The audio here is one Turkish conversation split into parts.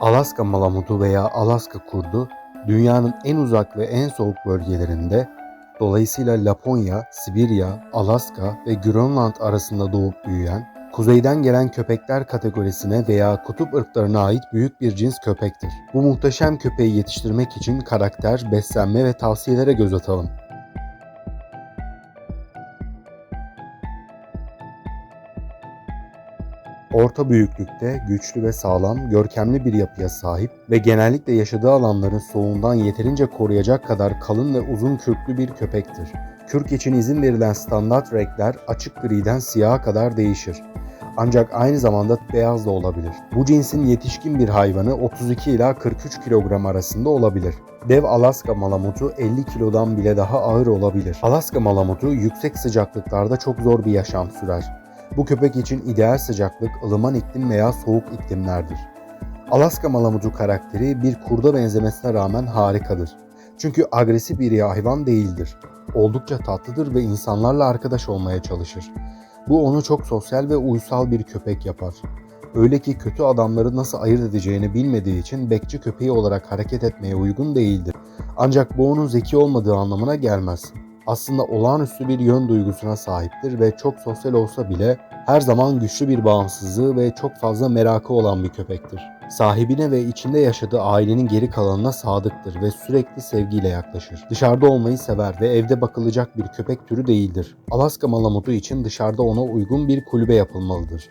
Alaska malamutu veya Alaska kurdu dünyanın en uzak ve en soğuk bölgelerinde dolayısıyla Laponya, Sibirya, Alaska ve Grönland arasında doğup büyüyen, kuzeyden gelen köpekler kategorisine veya kutup ırklarına ait büyük bir cins köpektir. Bu muhteşem köpeği yetiştirmek için karakter, beslenme ve tavsiyelere göz atalım. Orta büyüklükte, güçlü ve sağlam, görkemli bir yapıya sahip ve genellikle yaşadığı alanların soğuğundan yeterince koruyacak kadar kalın ve uzun kürklü bir köpektir. Kürk için izin verilen standart renkler açık griden siyaha kadar değişir. Ancak aynı zamanda beyaz da olabilir. Bu cinsin yetişkin bir hayvanı 32 ila 43 kilogram arasında olabilir. Dev Alaska malamutu 50 kilodan bile daha ağır olabilir. Alaska malamutu yüksek sıcaklıklarda çok zor bir yaşam sürer. Bu köpek için ideal sıcaklık ılıman iklim veya soğuk iklimlerdir. Alaska malamutu karakteri bir kurda benzemesine rağmen harikadır. Çünkü agresif bir hayvan değildir. Oldukça tatlıdır ve insanlarla arkadaş olmaya çalışır. Bu onu çok sosyal ve uysal bir köpek yapar. Öyle ki kötü adamları nasıl ayırt edeceğini bilmediği için bekçi köpeği olarak hareket etmeye uygun değildir. Ancak bu onun zeki olmadığı anlamına gelmez aslında olağanüstü bir yön duygusuna sahiptir ve çok sosyal olsa bile her zaman güçlü bir bağımsızlığı ve çok fazla merakı olan bir köpektir. Sahibine ve içinde yaşadığı ailenin geri kalanına sadıktır ve sürekli sevgiyle yaklaşır. Dışarıda olmayı sever ve evde bakılacak bir köpek türü değildir. Alaska Malamutu için dışarıda ona uygun bir kulübe yapılmalıdır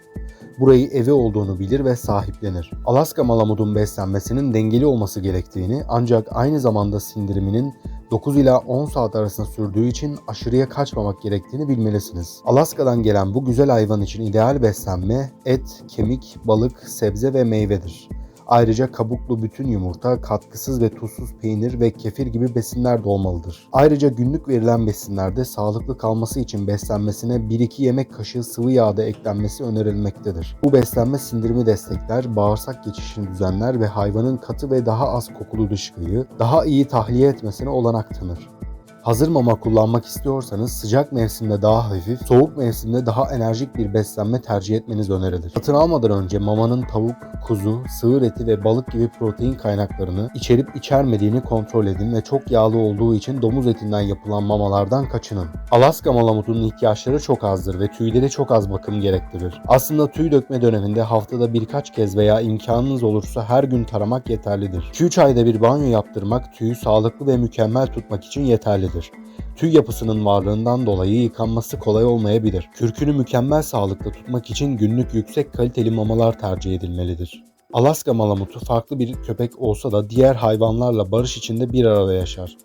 burayı evi olduğunu bilir ve sahiplenir. Alaska Malamut'un beslenmesinin dengeli olması gerektiğini ancak aynı zamanda sindiriminin 9 ila 10 saat arasında sürdüğü için aşırıya kaçmamak gerektiğini bilmelisiniz. Alaska'dan gelen bu güzel hayvan için ideal beslenme et, kemik, balık, sebze ve meyvedir. Ayrıca kabuklu bütün yumurta, katkısız ve tuzsuz peynir ve kefir gibi besinler de olmalıdır. Ayrıca günlük verilen besinlerde sağlıklı kalması için beslenmesine 1-2 yemek kaşığı sıvı yağ da eklenmesi önerilmektedir. Bu beslenme sindirimi destekler, bağırsak geçişini düzenler ve hayvanın katı ve daha az kokulu dışkıyı daha iyi tahliye etmesine olanak tanır. Hazır mama kullanmak istiyorsanız sıcak mevsimde daha hafif, soğuk mevsimde daha enerjik bir beslenme tercih etmeniz önerilir. Satın almadan önce mamanın tavuk, kuzu, sığır eti ve balık gibi protein kaynaklarını içerip içermediğini kontrol edin ve çok yağlı olduğu için domuz etinden yapılan mamalardan kaçının. Alaska malamutunun ihtiyaçları çok azdır ve tüyleri çok az bakım gerektirir. Aslında tüy dökme döneminde haftada birkaç kez veya imkanınız olursa her gün taramak yeterlidir. 2-3 ayda bir banyo yaptırmak tüyü sağlıklı ve mükemmel tutmak için yeterlidir önemlidir. Tüy yapısının varlığından dolayı yıkanması kolay olmayabilir. Kürkünü mükemmel sağlıkta tutmak için günlük yüksek kaliteli mamalar tercih edilmelidir. Alaska malamutu farklı bir köpek olsa da diğer hayvanlarla barış içinde bir arada yaşar.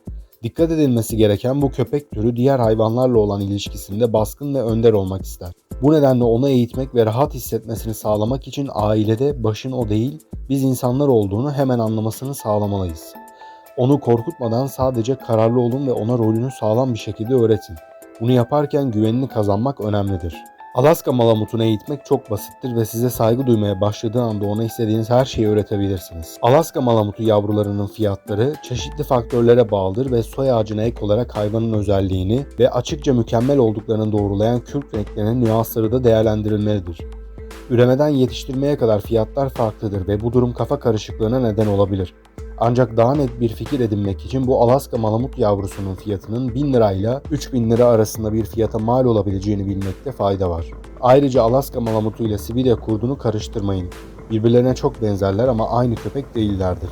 Dikkat edilmesi gereken bu köpek türü diğer hayvanlarla olan ilişkisinde baskın ve önder olmak ister. Bu nedenle onu eğitmek ve rahat hissetmesini sağlamak için ailede başın o değil, biz insanlar olduğunu hemen anlamasını sağlamalıyız. Onu korkutmadan sadece kararlı olun ve ona rolünü sağlam bir şekilde öğretin. Bunu yaparken güvenini kazanmak önemlidir. Alaska malamutunu eğitmek çok basittir ve size saygı duymaya başladığı anda ona istediğiniz her şeyi öğretebilirsiniz. Alaska malamutu yavrularının fiyatları çeşitli faktörlere bağlıdır ve soy ağacına ek olarak hayvanın özelliğini ve açıkça mükemmel olduklarını doğrulayan kürk renklerinin nüansları da değerlendirilmelidir. Üremeden yetiştirmeye kadar fiyatlar farklıdır ve bu durum kafa karışıklığına neden olabilir. Ancak daha net bir fikir edinmek için bu Alaska malamut yavrusunun fiyatının 1000 lirayla 3000 lira arasında bir fiyata mal olabileceğini bilmekte fayda var. Ayrıca Alaska malamutu ile Sibirya kurdunu karıştırmayın. Birbirlerine çok benzerler ama aynı köpek değillerdir.